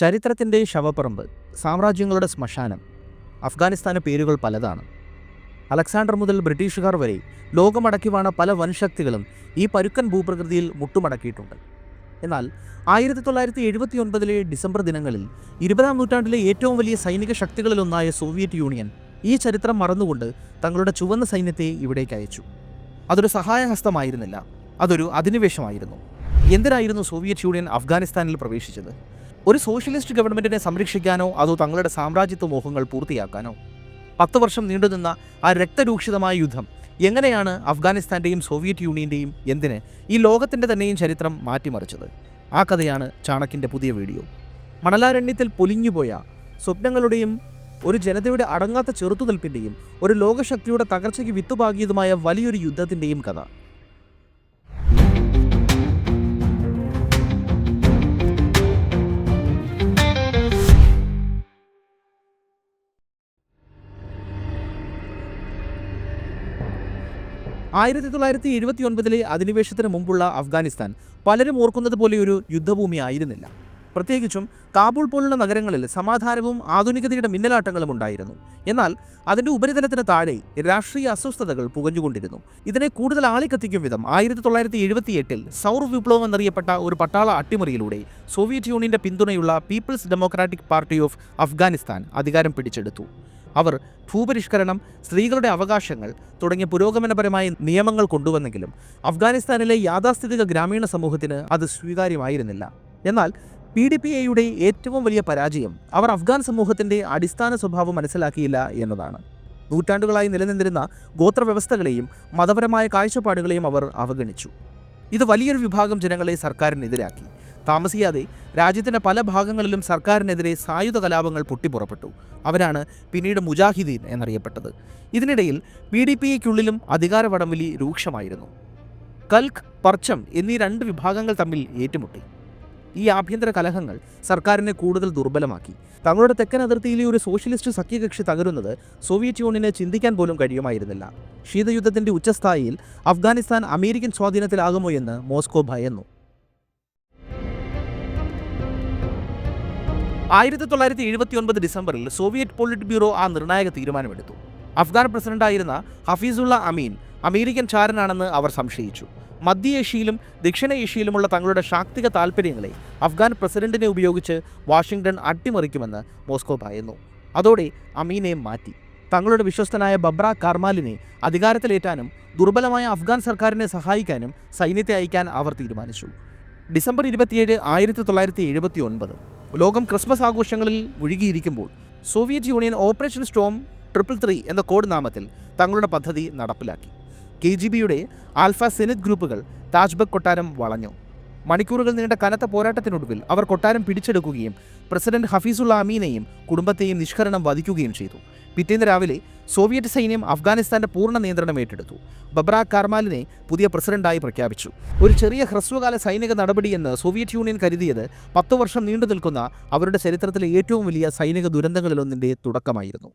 ചരിത്രത്തിന്റെ ശവപ്പറമ്പ് സാമ്രാജ്യങ്ങളുടെ ശ്മശാനം അഫ്ഗാനിസ്ഥാന് പേരുകൾ പലതാണ്. അലക്സാണ്ടർ മുതൽ ബ്രിട്ടീഷുകാർ വരെ ലോകമടക്കി വാണ പല വൻശക്തികളും ഈ പരുക്കൻ ഭൂപ്രകൃതിയിൽ മുട്ടുമടക്കിയിട്ടുണ്ട്. എന്നാൽ ആയിരത്തി തൊള്ളായിരത്തി എഴുപത്തി ഒൻപതിലെ ഡിസംബർ ദിനങ്ങളിൽ ഇരുപതാം നൂറ്റാണ്ടിലെ ഏറ്റവും വലിയ സൈനിക ശക്തികളിലൊന്നായ സോവിയറ്റ് യൂണിയൻ ഈ ചരിത്രം മറന്നുകൊണ്ട് തങ്ങളുടെ ചുവന്ന സൈന്യത്തെ ഇവിടേക്ക് അയച്ചു. അതൊരു സഹായഹസ്തമായിരുന്നില്ല അതൊരു അധിനിവേശമായിരുന്നു. എന്തിനായിരുന്നു സോവിയറ്റ് യൂണിയൻ അഫ്ഗാനിസ്ഥാനിൽ പ്രവേശിച്ചത്? ഒരു സോഷ്യലിസ്റ്റ് ഗവൺമെന്റിനെ സംരക്ഷിക്കാനോ അതോ തങ്ങളുടെ സാമ്രാജ്യത്വ മോഹങ്ങൾ പൂർത്തിയാക്കാനോ? പത്ത് വർഷം നീണ്ടുനിന്ന ആ രക്തരൂക്ഷിതമായ യുദ്ധം എങ്ങനെയാണ് അഫ്ഗാനിസ്ഥാന്റെയും സോവിയറ്റ് യൂണിയന്റെയും എന്തിന് ഈ ലോകത്തിന്റെ തന്നെയും ചരിത്രം മാറ്റിമറിച്ചത്? ആ കഥയാണ് ചാണക്കിന്റെ പുതിയ വീഡിയോ. മണലാരണ്യത്തിൽ പൊലിഞ്ഞുപോയ സ്വപ്നങ്ങളുടെയും ഒരു ജനതയുടെ അടങ്ങാത്ത ചെറുത്തുനിൽപ്പിന്റെയും ഒരു ലോകശക്തിയുടെ തകർച്ചയ്ക്ക് വിത്തുപാകിയതുമായ വലിയൊരു യുദ്ധത്തിന്റെയും കഥ. ആയിരത്തി തൊള്ളായിരത്തി എഴുപത്തി ഒൻപതിലെ അധിനിവേശത്തിന് മുമ്പുള്ള അഫ്ഗാനിസ്ഥാൻ പലരും ഓർക്കുന്നത് പോലെ ഒരു യുദ്ധഭൂമി ആയിരുന്നില്ല പ്രത്യേകിച്ചും കാബൂൾ പോലുള്ള നഗരങ്ങളിൽ സമാധാനവും ആധുനികതയുടെ മിന്നലാട്ടങ്ങളും ഉണ്ടായിരുന്നു. എന്നാൽ അതിന്റെ ഉപരിതലത്തിന് താഴെ രാഷ്ട്രീയ അസ്വസ്ഥതകൾ പുകഞ്ഞുകൊണ്ടിരുന്നു. ഇതിനെ കൂടുതൽ ആളിക്കത്തിക്കും വിധം ആയിരത്തി തൊള്ളായിരത്തി എഴുപത്തി എട്ടിൽ സൗർ വിപ്ലവം എന്നറിയപ്പെട്ട ഒരു പട്ടാള അട്ടിമറിയിലൂടെ സോവിയറ്റ് യൂണിയന്റെ പിന്തുണയുള്ള People's Democratic Party of Afghanistan അധികാരം പിടിച്ചെടുത്തു. അവർ ഭൂപരിഷ്കരണം സ്ത്രീകളുടെ അവകാശങ്ങൾ തുടങ്ങിയ പുരോഗമനപരമായ നിയമങ്ങൾ കൊണ്ടുവന്നെങ്കിലും അഫ്ഗാനിസ്ഥാനിലെ യാഥാസ്ഥിതിക ഗ്രാമീണ സമൂഹത്തിന് അത് സ്വീകാര്യമായിരുന്നില്ല. എന്നാൽ പി ഡി പി എയുടെ ഏറ്റവും വലിയ പരാജയം അവർ അഫ്ഗാൻ സമൂഹത്തിന്റെ അടിസ്ഥാന സ്വഭാവം മനസ്സിലാക്കിയില്ല എന്നതാണ്. നൂറ്റാണ്ടുകളായി നിലനിന്നിരുന്ന ഗോത്രവ്യവസ്ഥകളെയും മതപരമായ കാഴ്ചപ്പാടുകളെയും അവർ അവഗണിച്ചു. ഇത് വലിയൊരു വിഭാഗം ജനങ്ങളെ സർക്കാരിനെതിരാക്കി. താമസിയാതെ രാജ്യത്തിന്റെ പല ഭാഗങ്ങളിലും സർക്കാരിനെതിരെ സായുധ കലാപങ്ങൾ പൊട്ടിപ്പുറപ്പെട്ടു. അവരാണ് പിന്നീട് മുജാഹിദീൻ എന്നറിയപ്പെട്ടത്. ഇതിനിടയിൽ പി ഡി പി എക്കുള്ളിലും അധികാര വടംവലി രൂക്ഷമായിരുന്നു. കൽഖ് പർച്ചം എന്നീ രണ്ട് വിഭാഗങ്ങൾ തമ്മിൽ ഏറ്റുമുട്ടി. ഈ ആഭ്യന്തര കലഹങ്ങൾ സർക്കാരിനെ കൂടുതൽ ദുർബലമാക്കി. തങ്ങളുടെ തെക്കൻ അതിർത്തിയിലെ ഒരു സോഷ്യലിസ്റ്റ് സഖ്യകക്ഷി തകരുന്നത് സോവിയറ്റ് യൂണിയനെ ചിന്തിക്കാൻ പോലും കഴിയുമായിരുന്നില്ല. ശീതയുദ്ധത്തിന്റെ ഉച്ചസ്ഥായിയിൽ അഫ്ഗാനിസ്ഥാൻ അമേരിക്കൻ സ്വാധീനത്തിലാകുമോ എന്ന് മോസ്കോ ഭയന്നു. ആയിരത്തി തൊള്ളായിരത്തി എഴുപത്തി ഒൻപത് ഡിസംബറിൽ സോവിയറ്റ് പോളിറ്റ് ബ്യൂറോ ആ നിർണായക തീരുമാനമെടുത്തു. അഫ്ഗാൻ പ്രസിഡന്റായിരുന്ന ഹഫീസുള്ള അമീൻ അമേരിക്കൻ ചാരനാണെന്ന് അവർ സംശയിച്ചു. മധ്യ ഏഷ്യയിലും ദക്ഷിണ ഏഷ്യയിലുമുള്ള തങ്ങളുടെ ശാക്തിക താൽപ്പര്യങ്ങളെ അഫ്ഗാൻ പ്രസിഡന്റിനെ ഉപയോഗിച്ച് വാഷിംഗ്ടൺ അട്ടിമറിക്കുമെന്ന് മോസ്കോ പറയുന്നു. അതോടെ അമീനെ മാറ്റി. തങ്ങളുടെ വിശ്വസ്തനായ ബബ്ര കാർമാലിനെ അധികാരത്തിലേറ്റാനും ദുർബലമായ അഫ്ഗാൻ സർക്കാരിനെ സഹായിക്കാനും സൈന്യത്തെ അയക്കാൻ അവർ തീരുമാനിച്ചു. ഡിസംബർ ഇരുപത്തിയേഴ് ആയിരത്തി തൊള്ളായിരത്തി എഴുപത്തി ഒൻപത് ലോകം ക്രിസ്മസ് ആഘോഷങ്ങളിൽ മുഴുകിയിരിക്കുമ്പോൾ Soviet Union operation storm triple three എന്ന കോഡ് നാമത്തിൽ തങ്ങളുടെ പദ്ധതി നടപ്പിലാക്കി. കെ ജി ബിയുടെ ആൽഫ സെനറ്റ് ഗ്രൂപ്പുകൾ താജ്ബക് കൊട്ടാരം വളഞ്ഞു. മണിക്കൂറുകൾ നീണ്ട കനത്ത പോരാട്ടത്തിനൊടുവിൽ അവർ കൊട്ടാരം പിടിച്ചെടുക്കുകയും പ്രസിഡന്റ് ഹഫീസുള്ള അമീനെയും കുടുംബത്തെയും നിഷ്കരണം വധിക്കുകയും ചെയ്തു. പിറ്റേന്ന് രാവിലെ സോവിയറ്റ് സൈന്യം അഫ്ഗാനിസ്ഥാന്റെ പൂർണ നിയന്ത്രണം ഏറ്റെടുത്തു. ബബ്രാ കാർമാലിനെ പുതിയ പ്രസിഡന്റായി പ്രഖ്യാപിച്ചു. ഒരു ചെറിയ ഹ്രസ്വകാല സൈനിക നടപടിയെന്ന് സോവിയറ്റ് യൂണിയൻ കരുതിയത് പത്തു വർഷം നീണ്ടു നിൽക്കുന്ന അവരുടെ ചരിത്രത്തിലെ ഏറ്റവും വലിയ സൈനിക ദുരന്തങ്ങളിലൊന്നിന്റെ തുടക്കമായിരുന്നു.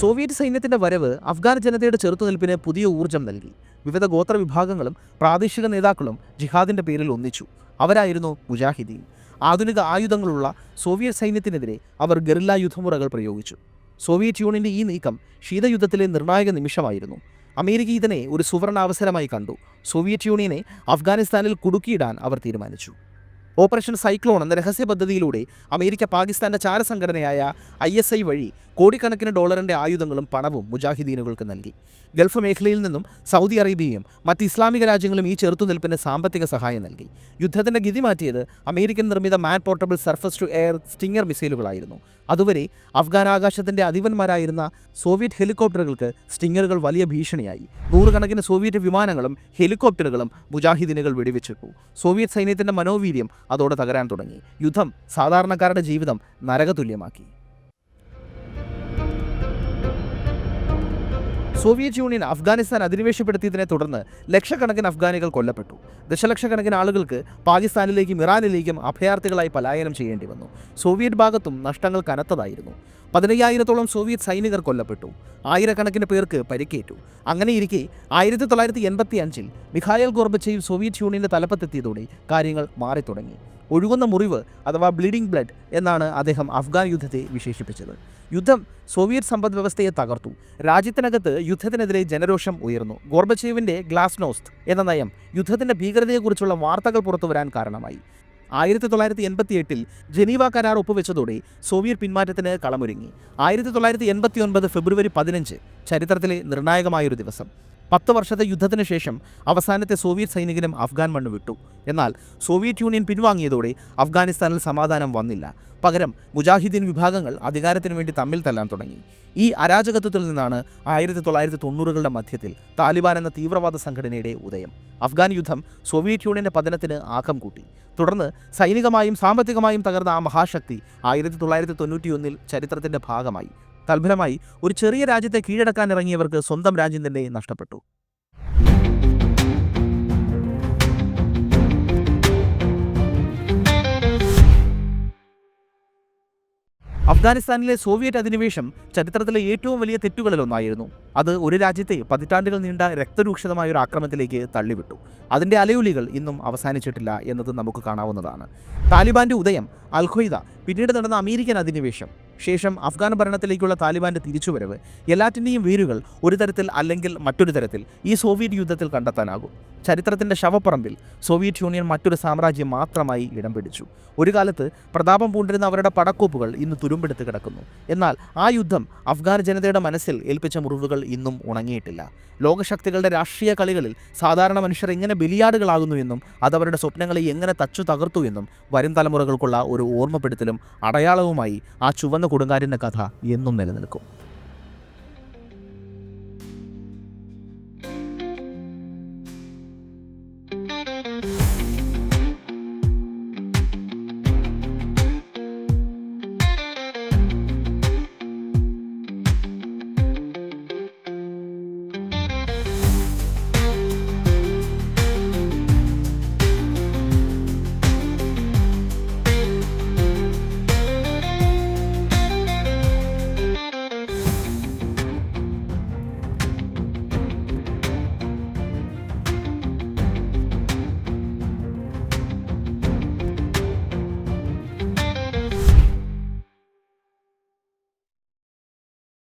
സോവിയറ്റ് സൈന്യത്തിന്റെ വരവ് അഫ്ഗാൻ ജനതയുടെ ചെറുത്തുനിൽപ്പിന് പുതിയ ഊർജം നൽകി. വിവിധ ഗോത്ര വിഭാഗങ്ങളും പ്രാദേശിക നേതാക്കളും ജിഹാദിന്റെ പേരിൽ ഒന്നിച്ചു. അവരായിരുന്നു മുജാഹിദീൻ. ആധുനിക ആയുധങ്ങളുള്ള സോവിയറ്റ് സൈന്യത്തിനെതിരെ അവർ ഗറില്ല യുദ്ധമുറകൾ പ്രയോഗിച്ചു. സോവിയറ്റ് യൂണിയന്റെ ഈ നീക്കം ശീതയുദ്ധത്തിലെ നിർണായക നിമിഷമായിരുന്നു. അമേരിക്ക ഇതിനെ ഒരു സുവർണ അവസരമായി കണ്ടു. സോവിയറ്റ് യൂണിയനെ അഫ്ഗാനിസ്ഥാനിൽ കുടുക്കിയിടാൻ അവർ തീരുമാനിച്ചു. ഓപ്പറേഷൻ സൈക്ലോൺ എന്ന രഹസ്യ പദ്ധതിയിലൂടെ അമേരിക്ക പാകിസ്ഥാന്റെ ചാരസംഘടനയായ ഐ എസ് ഐ വഴി കോടിക്കണക്കിന് ഡോളറിന്റെ ആയുധങ്ങളും പണവും മുജാഹിദീനുകൾക്ക് നൽകി. ഗൾഫ് മേഖലയിൽ നിന്നും സൗദി അറേബ്യയും മറ്റ് ഇസ്ലാമിക രാജ്യങ്ങളും ഈ ചെറുത്തുനിൽപ്പിന് സാമ്പത്തിക സഹായം നൽകി. യുദ്ധത്തിന്റെ ഗതി മാറ്റിയത് അമേരിക്കൻ നിർമ്മിത man portable surface to air stinger മിസൈലുകളായിരുന്നു. അതുവരെ അഫ്ഗാൻ ആകാശത്തിന്റെ അധിപന്മാരായിരുന്ന സോവിയറ്റ് ഹെലികോപ്റ്ററുകൾക്ക് സ്റ്റിങ്ങറുകൾ വലിയ ഭീഷണിയായി. നൂറുകണക്കിന് സോവിയറ്റ് വിമാനങ്ങളും ഹെലികോപ്റ്ററുകളും മുജാഹിദീനുകൾ വെടിവെച്ചിട്ടു. സോവിയറ്റ് സൈന്യത്തിന്റെ മനോവീര്യം അതോടെ തകരാൻ തുടങ്ങി. യുദ്ധം സാധാരണക്കാരുടെ ജീവിതം നരകതുല്യമാക്കി. സോവിയറ്റ് യൂണിയൻ അഫ്ഗാനിസ്ഥാൻ അധിനിവേശപ്പെടുത്തിയതിനെ തുടർന്ന് ലക്ഷക്കണക്കിന് അഫ്ഗാനികൾ കൊല്ലപ്പെട്ടു. ദശലക്ഷക്കണക്കിന് ആളുകൾക്ക് പാകിസ്ഥാനിലേക്കും ഇറാനിലേക്കും അഭയാർത്ഥികളായി പലായനം ചെയ്യേണ്ടി വന്നു. സോവിയറ്റ് ഭാഗത്തും നഷ്ടങ്ങൾ കനത്തതായിരുന്നു. പതിനയ്യായിരത്തോളം സോവിയറ്റ് സൈനികർ കൊല്ലപ്പെട്ടു. ആയിരക്കണക്കിന് പേർക്ക് പരിക്കേറ്റു. അങ്ങനെയിരിക്കെ ആയിരത്തി തൊള്ളായിരത്തി എൺപത്തി അഞ്ചിൽ മിഖായൽ ഗോർബച്ചേവ് സോവിയറ്റ് യൂണിയന്റെ തലപ്പത്തെത്തിയതോടെ കാര്യങ്ങൾ മാറിത്തുടങ്ങി. ഒഴുകുന്ന മുറിവ് അഥവാ ബ്ലീഡിംഗ് ബ്ലഡ് എന്നാണ് അദ്ദേഹം അഫ്ഗാൻ യുദ്ധത്തെ വിശേഷിപ്പിച്ചത്. യുദ്ധം സോവിയറ്റ് സമ്പദ് വ്യവസ്ഥയെ തകർത്തു. രാജ്യത്തിനകത്ത് യുദ്ധത്തിനെതിരെ ജനരോഷം ഉയർന്നു. ഗോർബച്ചേവിന്റെ ഗ്ലാസ്നോസ്ത് എന്ന നയം യുദ്ധത്തിന്റെ ഭീകരതയെക്കുറിച്ചുള്ള വാർത്തകൾ പുറത്തുവരാൻ കാരണമായി. ആയിരത്തി തൊള്ളായിരത്തി എൺപത്തി എട്ടിൽ ജനീവ കരാർ ഒപ്പുവെച്ചതോടെ സോവിയറ്റ് പിന്മാറ്റത്തിന് കളമൊരുങ്ങി. ആയിരത്തി തൊള്ളായിരത്തി എൺപത്തി ഒൻപത് ഫെബ്രുവരി പതിനഞ്ച് ചരിത്രത്തിലെ നിർണായകമായൊരു ദിവസം. പത്ത് വർഷത്തെ യുദ്ധത്തിന് ശേഷം അവസാനത്തെ സോവിയറ്റ് സൈനികനും അഫ്ഗാൻ മണ്ണ് വിട്ടു. എന്നാൽ സോവിയറ്റ് യൂണിയൻ പിൻവാങ്ങിയതോടെ അഫ്ഗാനിസ്ഥാനിൽ സമാധാനം വന്നില്ല. പകരം മുജാഹിദ്ദീൻ വിഭാഗങ്ങൾ അധികാരത്തിന് വേണ്ടി തമ്മിൽ തല്ലാൻ തുടങ്ങി. ഈ അരാജകത്വത്തിൽ നിന്നാണ് ആയിരത്തി തൊള്ളായിരത്തി തൊണ്ണൂറുകളുടെ മധ്യത്തിൽ താലിബാൻ എന്ന തീവ്രവാദ സംഘടനയുടെ ഉദയം. അഫ്ഗാൻ യുദ്ധം സോവിയറ്റ് യൂണിയന്റെ പതനത്തിന് ആക്കം കൂട്ടി. തുടർന്ന് സൈനികമായും സാമ്പത്തികമായും തകർന്ന ആ മഹാശക്തി ആയിരത്തി തൊള്ളായിരത്തി തൊണ്ണൂറ്റിയൊന്നിൽ ചരിത്രത്തിന്റെ ഭാഗമായി. തൽഫലമായി ഒരു ചെറിയ രാജ്യത്തെ കീഴടക്കാൻ ഇറങ്ങിയവർക്ക് സ്വന്തം രാജ്യം തന്നെ നഷ്ടപ്പെട്ടു. അഫ്ഗാനിസ്ഥാനിലെ സോവിയറ്റ് അധിനിവേശം ചരിത്രത്തിലെ ഏറ്റവും വലിയ തെറ്റുകളിലൊന്നായിരുന്നു. അത് ഒരു രാജ്യത്തെ പതിറ്റാണ്ടുകൾ നീണ്ട രക്തരൂക്ഷിതമായ ഒരു ആക്രമണത്തിലേക്ക് തള്ളിവിട്ടു. അതിന്റെ അലയൊലികൾ ഇന്നും അവസാനിച്ചിട്ടില്ല എന്നത് നമുക്ക് കാണാവുന്നതാണ്. താലിബാന്റെ ഉദയം അൽ പിന്നീട് നടന്ന അമേരിക്കൻ അധിനിവേശം. ശേഷം അഫ്ഗാൻ ഭരണത്തിലേക്കുള്ള താലിബാന്റെ തിരിച്ചുവരവ് എല്ലാറ്റിന്റെയും വേരുകൾ ഒരു തരത്തിൽ അല്ലെങ്കിൽ മറ്റൊരു തരത്തിൽ ഈ സോവിയറ്റ് യുദ്ധത്തിൽ കണ്ടെത്താനാകും. ചരിത്രത്തിന്റെ ശവപ്പറമ്പിൽ സോവിയറ്റ് യൂണിയൻ മറ്റൊരു സാമ്രാജ്യം മാത്രമായി ഇടം പിടിച്ചു. ഒരു കാലത്ത് പ്രതാപം പൂണ്ടിരുന്ന അവരുടെ പടക്കോപ്പുകൾ ഇന്ന് തുരുമ്പെടുത്ത് കിടക്കുന്നു. എന്നാൽ ആ യുദ്ധം അഫ്ഗാൻ ജനതയുടെ മനസ്സിൽ ഏൽപ്പിച്ച മുറിവുകൾ ഇന്നും ഉണങ്ങിയിട്ടില്ല. ലോകശക്തികളുടെ രാഷ്ട്രീയ കളികളിൽ സാധാരണ മനുഷ്യർ എങ്ങനെ ബലിയാടുകളാകുന്നു എന്നും അതവരുടെ സ്വപ്നങ്ങളെ എങ്ങനെ തച്ചു തകർത്തു എന്നും വരും തലമുറകൾക്കുള്ള ഒരു ഓർമ്മപ്പെടുത്തലും അടയാളവുമായി ആ ചുവന്ന കൊടുങ്കാരിന്റെ കഥ എന്നും നിലനിൽക്കും.